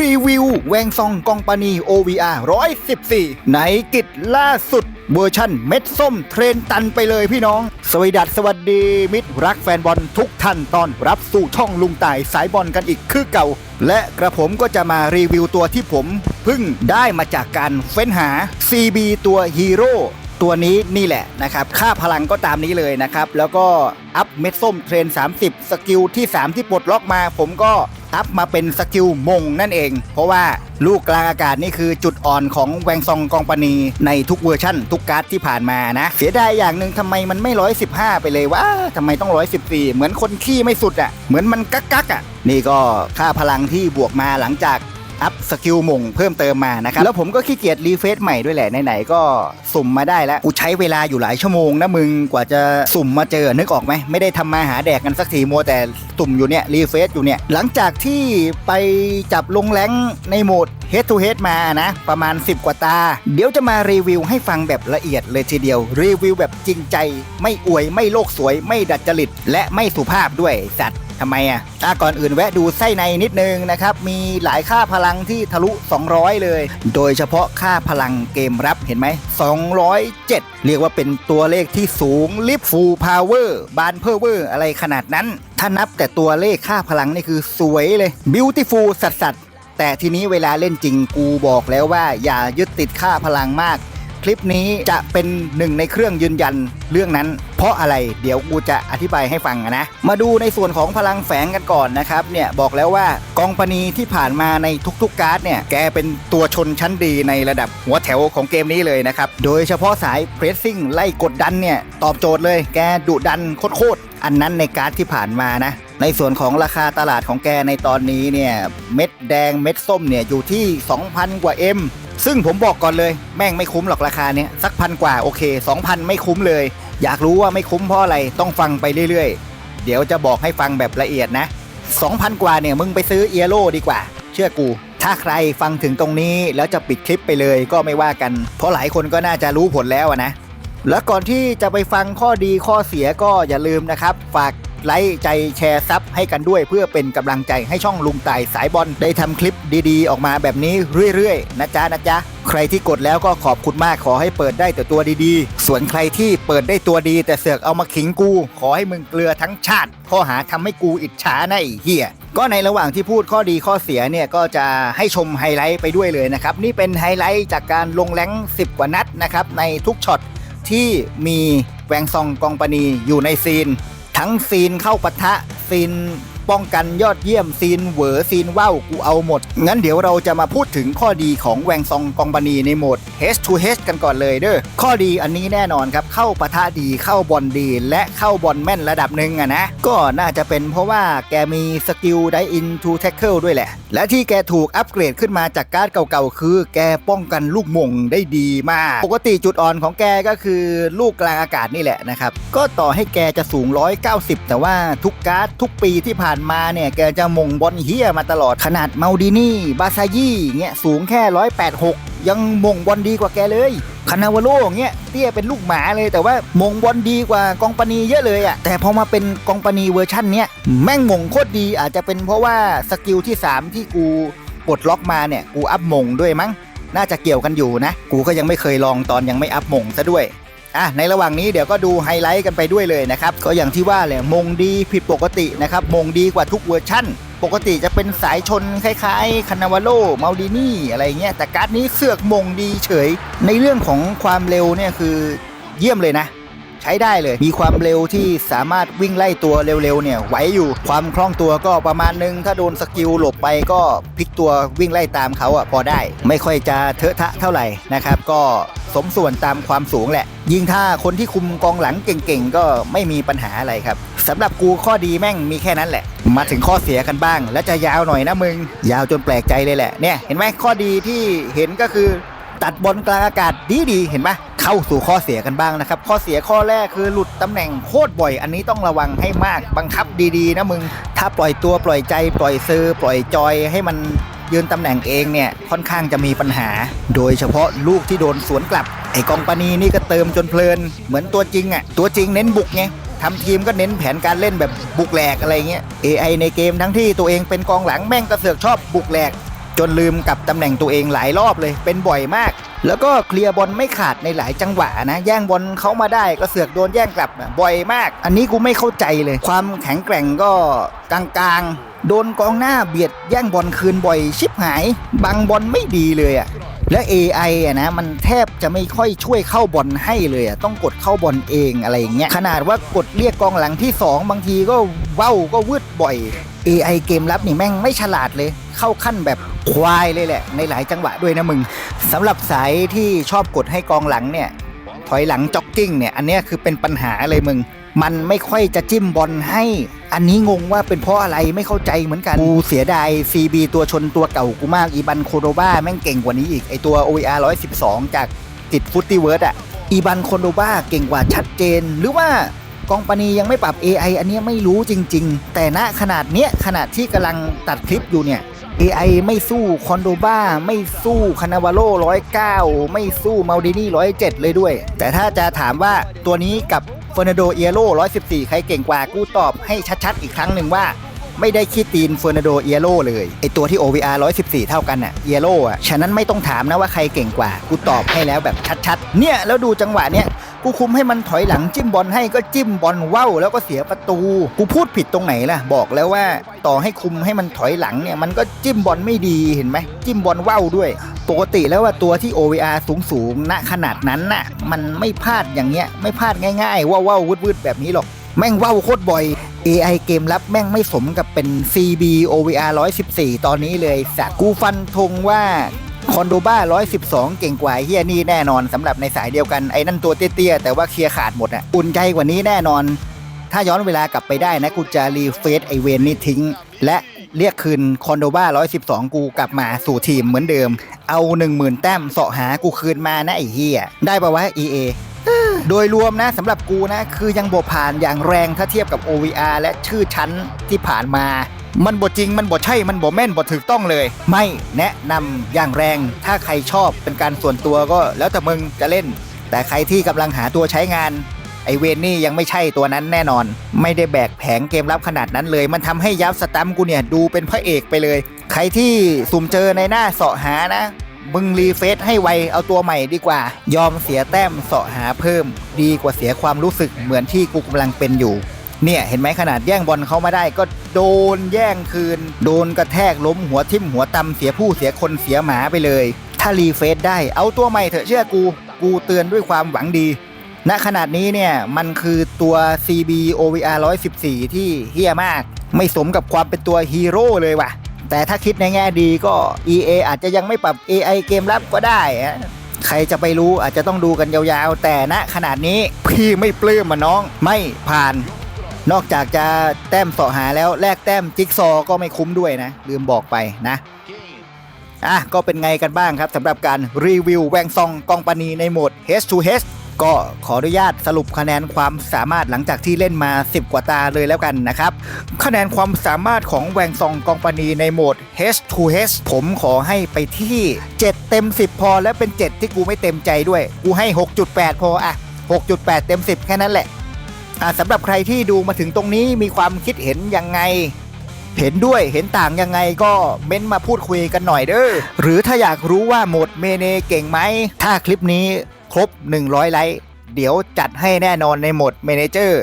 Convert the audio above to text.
รีวิว แวงซองกองปานี OVR 114 ในกิจล่าสุดเวอร์ชั่นเม็ดส้มเทรนตันไปเลยพี่น้อง สวัสดีสวัสดีมิตรรักแฟนบอลทุกท่านตอนรับสู่ช่องลุงต่ายสายบอลกันอีกคือเก่า และกระผมก็จะมารีวิวตัวที่ผมเพิ่งได้มาจากการเฟ้นหา CB ตัวฮีโร่ตัวนี้นี่แหละนะครับ ค่าพลังก็ตามนี้เลยนะครับ แล้วก็อัพเม็ดส้มเทรน 30 สกิลที่ 3 ที่ปลดล็อกมา ผมก็ อัพมาเป็นสกิลมงนั่นเอง เพราะว่าลูกกลางอากาศนี่คือจุดอ่อนของแวงซองกองปนีในทุกเวอร์ชั่น ทุกการ์ดที่ผ่านมานะ เสียดายอย่างหนึ่งทำไมมันไม่ 115 ไปเลยวะทำไมต้อง 114 เหมือนคนขี้ไม่สุดอะ่ะเหมือนมันกักกักๆอะนี่ก็ค่าพลังที่บวกมาหลังจาก อัพสกิลมงเพิ่มเติมมานะครับ แล้วผมก็ขี้เกียจรีเฟซใหม่ด้วยแหละ ไหนๆก็สุ่มมาได้แล้ว กูใช้เวลาอยู่หลายชั่วโมงนะมึงกว่าจะสุ่มมาเจอนึกออกไหมไม่ได้ทำมาหาแดกกันสักทีมัวแต่สุ่มอยู่เนี่ยรีเฟซอยู่เนี่ย หลังจากที่ไปจับลงแรงในโหมด Head to Head มานะ ประมาณ 10 กว่าตา เดี๋ยวจะมารีวิวให้ฟังแบบละเอียดเลยทีเดียว รีวิวแบบจริงใจ ไม่อวยไม่โลกสวย ไม่ดัดจริต และไม่สุภาพด้วยสัตว์ ทำไมอะอะก่อนอื่นแวะดูไส้ในนิดนึงนะครับ มีหลายค่าพลังที่ทะลุ 200 เลย โดยเฉพาะค่าพลังเกมรับเห็นไหม 207 เรียกว่าเป็นตัวเลขที่สูงลิฟฟูลพาวเวอร์บานเพอร์เวอร์อะไรขนาดนั้น ถ้านับแต่ตัวเลขค่าพลังนี่คือสวยเลย beautiful สัสสัสแต่ทีนี้เวลาเล่นจริงกูบอกแล้วว่าอย่ายึดติดค่าพลังมาก คลิปนี้จะเป็นหนึ่งในเครื่องยืนยันเรื่องนั้น เพราะอะไรเดี๋ยวกูจะอธิบายให้ฟังนะ มาดูในส่วนของพลังแฝงกันก่อนนะครับเนี่ยบอกแล้วว่ากองปณีที่ผ่านมาในทุกๆการ์ดเนี่ยแกเป็นตัวชนชั้นดีในระดับหัวแถวของเกมนี้เลยนะครับโดยเฉพาะสายเพรสซิ่งไล่กดดันเนี่ยตอบโจทย์เลยแกดุดันโคตรอันนั้นในการ์ดที่ผ่านมานะ ในส่วนของราคาตลาดของแกในตอนนี้เนี่ย เม็ดแดงเม็ดส้มเนี่ยอยู่ที่ 2,000 กว่า M ซึ่งผมบอกก่อนเลย แม่งไม่คุ้มหรอกราคาเนี้ยสักพันกว่าโอเค 2,000 ไม่คุ้มเลย อยากรู้ว่าไม่คุ้มเพราะอะไรต้องฟังไปเรื่อยๆ เดี๋ยวจะบอกให้ฟังแบบละเอียดนะ 2,000 กว่าเนี่ยมึงไปซื้อเอียโร่ดีกว่า เชื่อกู ถ้าใครฟังถึงตรงนี้แล้วจะปิดคลิปไปเลยก็ไม่ว่ากัน เพราะหลายคนก็น่าจะรู้ผลแล้วนะ แล้วก่อนที่จะไปฟังข้อดีข้อเสียก็อย่าลืมนะครับ ฝาก ไลค์ใจแชร์ซับให้กันด้วย เพื่อเป็นกำลังใจให้ช่องลุงต่ายสายบอลได้ทำคลิปดีๆ ออกมาแบบนี้เรื่อยๆ นะจ๊ะนะจ๊ะใครที่กดแล้วก็ขอบคุณมากขอให้เปิดได้แต่ตัวดีๆ ส่วนใครที่เปิดได้ตัวดี แต่เสือกเอามาขิงกู ขอให้มึงเกลือทั้งชาติ ข้อหาทำให้กูอิจฉาในเหี้ยก็ในระหว่างที่พูดข้อดีข้อเสียเนี่ยก็จะให้ชมไฮไลท์ไปด้วยเลยนะครับ นี่เป็นไฮไลท์จากการลงแรง10 กว่านัดนะครับในทุกช็อตที่มีแวงซองกองปณีอยู่ในซีน ทั้งซีนเข้าปะทะซีน ป้องกันยอดเยี่ยมซีนเหวอซีนว่าวกูเอาหมด งั้นเดี๋ยวเราจะมาพูดถึงข้อดีของแวงซองกองปณีในโหมด H to H กันก่อนเลยเด้อข้อดีอันนี้แน่นอนครับ เข้าปะทะดีเข้าบอลดี และเข้าบอลแม่นระดับหนึ่งอะนะ ก็น่าจะเป็นเพราะว่าแกมีสกิลไดอินทูแท็กเกิลด้วยแหละ และที่แกถูกอัปเกรดขึ้นมาจากการ์ดเก่าๆ คือ แกป้องกันลูกมงได้ดีมาก ปกติจุดอ่อนของแกก็คือลูกกลางอากาศนี่แหละนะครับก็ต่อให้แกจะสูง 190 แต่ว่าทุกการ์ดทุกปีที่ผ่านมาเนี่ยแกจะมงบอลเฮียมาตลอดขนาดเมาดินี่บาซายี่เงี้ยสูงแค่ 186 ยังหม่งบอลดีกว่าแกเลยคานาวาโลเงี้ยเตี้ยเป็นลูกหมาเลยแต่ว่ามงบอลดีกว่ากองปณีเยอะเลยอะ่ะแต่พอมาเป็นกองปณีเวอร์ชั่นเนี้ยแม่งมงโคตรดีอาจจะเป็นเพราะว่าสกิลที่ 3 ที่กูปลดล็อกมาเนี่ยกูอัพมงด้วยมั้งน่าจะเกี่ยวกันอยู่นะ กูก็ยังไม่เคยลองตอนยังไม่อัพมงซะด้วย อะในระหว่างนี้เดี๋ยวก็ดูไฮไลท์กันไปด้วยเลยนะครับ ก็อย่างที่ว่าแหละมงดีผิดปกตินะครับ มงดีกว่าทุกเวอร์ชั่น ปกติจะเป็นสายชนคล้ายๆคานาวาโลมาดินี่อะไรเงี้ยแต่การ์ดนี้เสือกมงดีเฉย ในเรื่องของความเร็วเนี่ยคือเยี่ยมเลยนะใช้ได้เลย มีความเร็วที่สามารถวิ่งไล่ตัวเร็วๆเนี่ยไหวอยู่ ความคล่องตัวก็ประมาณนึง ถ้าโดนสกิลหลบไปก็พลิกตัววิ่งไล่ตามเขาอะพอได้ ไม่ค่อยจะเทอะทะเท่าไหร่นะครับ ก็ สมส่วนตามความสูงแหละ ยิ่งถ้าคนที่คุมกองหลังเก่งๆ ก็ไม่มีปัญหาอะไรครับสำหรับกูข้อดีแม่งมีแค่นั้นแหละ มาถึงข้อเสียกันบ้าง และจะยาวหน่อยนะมึง ยาวจนแปลกใจเลยแหละเนี่ยเห็นไหมข้อดีที่เห็นก็คือตัดบอลกลางอากาศดีดีๆเห็นไหมเข้าสู่ข้อเสียกันบ้างนะครับ ข้อเสียข้อแรกคือหลุดตำแหน่งโคตรบ่อย อันนี้ต้องระวังให้มากบังคับดีๆนะมึง ถ้าปล่อยตัวปล่อยใจ ปล่อยซื้อปล่อยจอยให้มัน ยืนตำแหน่งเองเนี่ยค่อนข้างจะมีปัญหา โดยเฉพาะลูกที่โดนสวนกลับ ไอ้กองปานีนี่ก็เติมจนเพลิน เหมือนตัวจริงอะ่ะตัวจริงเน้นบุกไงทำทีมก็เน้นแผนการเล่นแบบบุกแหลกอะไรเงี้ย AI ในเกมทั้งที่ตัวเองเป็นกองหลังแม่งก็เสือกชอบบุกแหลก จนลืมกับตำแหน่งตัวเองหลายรอบเลย เป็นบ่อยมาก แล้วก็เคลียร์บอลไม่ขาดในหลายจังหวะนะ แย่งบอลเขามาได้ก็เสือกโดนแย่งกลับนะบ่อยมาก อันนี้กูไม่เข้าใจเลย ความแข็งแกร่งก็กลางๆ โดนกองหน้าเบียดแย่งบอลคืนบ่อยชิบหาย บังบอลไม่ดีเลยอะและ AI อะนะมันแทบจะไม่ค่อยช่วยเข้าบอลให้เลยอะต้องกดเข้าบอลเองอะไรอย่างเงี้ยขนาดว่ากดเรียกกองหลังที่ 2 บางทีก็เว้าก็วืดบ่อย AI เกมรับนี่แม่งไม่ฉลาดเลย เข้าขั้นแบบควายเลยแหละ ในหลายจังหวะด้วยนะมึงสำหรับสายที่ชอบกดให้กองหลังเนี่ยถอยหลังจ็อกกิ้งเนี่ยอันนี้คือเป็นปัญหาเลยมึง มันไม่ค่อยจะจิ้มบอลให้ อันนี้งงว่าเป็นเพราะอะไรไม่เข้าใจเหมือนกันกูเสียดาย CB ตัวชนตัวเก่ากูมากอีบันโคโดบ้าแม่งเก่งกว่านี้อีกไอตัว OER 112 จากติดฟุตตี้เวิร์ดอะอีบันโคโดบ้าเก่งกว่าชัดเจน หรือว่ากองปนียังไม่ปรับ AI อันนี้ไม่รู้จริง ๆ แต่ณขนาดเนี้ยขนาดที่กำลังตัดคลิปอยู่เนี่ย AI ไม่สู้คอนโดบ้า ไม่สู้คานาวาโล109ไม่สู้มาดินี่107เลยด้วย แต่ถ้าจะถามว่าตัวนี้กับ เฟอร์นันโดเอโร่114 ใครเก่งกว่ากูตอบให้ชัดๆ อีกครั้งหนึ่งว่า ไม่ได้ขี้ตีนเฟอร์นันโดเอโร่เลยไอตัวที่ OVR 114 เท่ากันน่ะเอโร่อะฉะนั้นไม่ต้องถามนะว่าใครเก่งกว่า กูตอบให้แล้วแบบชัดๆ เนี่ยแล้วดูจังหวะเนี้ย กูคุมให้มันถอยหลังจิ้มบอลให้ก็จิ้มบอลว่าวแล้วก็เสียประตู กูพูดผิดตรงไหนล่ะ บอกแล้วว่าต่อให้คุมให้มันถอยหลังเนี่ยมันก็จิ้มบอลไม่ดีเห็นไหมจิ้มบอลว่าวด้วย ปกติแล้วว่าตัวที่ OVR สูงสูงๆณขนาดนั้นน่ะมันไม่พลาดอย่างเงี้ยไม่พลาดง่ายๆว่าวว่าววืดๆแบบนี้หรอกแม่งว่าวโคตรบ่อย AI เกมรับแม่งไม่สมกับเป็น CB OVR 114 ตอนนี้เลยสักกูฟันธงว่า คอนโดบ้า 112 เก่งกว่าเฮียนี่แน่นอนสำหรับในสายเดียวกันไอ้นั่นตัวเตี้ยๆ แต่ว่าเคลียร์ขาดหมดอะอุ่นใจกว่านี้แน่นอน ถ้าย้อนเวลากลับไปได้นะกูจะรีเฟซไอเวนนี่ทิ้ง และเรียกคืนคอนโดบ้า 112 กูกลับมาสู่ทีมเหมือนเดิม เอา 10,000 แต้มเสาะหากูคืนมานะไอ้เฮียได้ปะวะ EA โดยรวมนะสำหรับกูนะ คือยังบผ่านอย่างแรงถ้าเทียบกับ OVR และชื่อชั้นที่ผ่านมา มันบทจริงมันบทใช่มันบทแม่นบทถูกต้องเลย ไม่แนะนำอย่างแรง ถ้าใครชอบเป็นการส่วนตัวก็แล้วแต่มึงจะเล่น แต่ใครที่กำลังหาตัวใช้งานไอเวนนี่ยังไม่ใช่ตัวนั้นแน่นอน ไม่ได้แบกแผงเกมรับขนาดนั้นเลย มันทำให้ยับสตัมกูเนี่ยดูเป็นพระเอกไปเลย ใครที่สุ่มเจอในหน้าเสาะหานะ มึงรีเฟซให้ไวเอาตัวใหม่ดีกว่า ยอมเสียแต้มเสาะหาเพิ่ม ดีกว่าเสียความรู้สึกเหมือนที่กูกำลังเป็นอยู่ เนี่ยเห็นไหมขนาดแย่งบอลเขามาได้ก็โดนแย่งคืน โดนกระแทกล้มหัวทิ่มหัวตำเสียผู้เสียคนเสียหมาไปเลย ถ้ารีเฟซได้เอาตัวใหม่เถอะเชื่อกู กูเตือนด้วยความหวังดีณขนาดนี้เนี่ยมันคือตัว CB OVR 114 ที่เฮี้ยมาก ไม่สมกับความเป็นตัวฮีโร่เลยว่ะ แต่ถ้าคิดในแง่ดีก็ EA อาจจะยังไม่ปรับ AI เกมรับก็ได้อะใครจะไปรู้อาจจะต้องดูกันยาวๆ แต่ณขนาดนี้พี่ไม่ปลื้มมาน้องไม่ผ่าน นอกจากจะแต้มเสาะหาแล้วแลกแต้มจิ๊กซอว์ก็ไม่คุ้มด้วยนะ ลืมบอกไปนะอะก็เป็นไงกันบ้างครับสำหรับการรีวิวแวงซองกองปานีในโหมด H to H ก็ขออนุญาตสรุปคะแนนความสามารถหลังจากที่เล่นมา 10 กว่าตาเลยแล้วกันนะครับ คะแนนความสามารถของแวงซองกองปานีในโหมด H to H ผมขอให้ไปที่ 7 เต็ม 10 พอและเป็น 7 ที่กูไม่เต็มใจด้วย กูให้ 6.8 พออะ 6.8 เต็ม 10 แค่นั้นแหละอ่า สำหรับใครที่ดูมาถึงตรงนี้มีความคิดเห็นยังไง เห็นด้วยเห็นต่างยังไงก็เม้นมาพูดคุยกันหน่อยเด้อหรือถ้าอยากรู้ว่าโหมดเมเนเก่งไหม ถ้าคลิปนี้ครบ 100 ไลค์เดี๋ยวจัดให้แน่นอนในโหมดเมเนเจอร์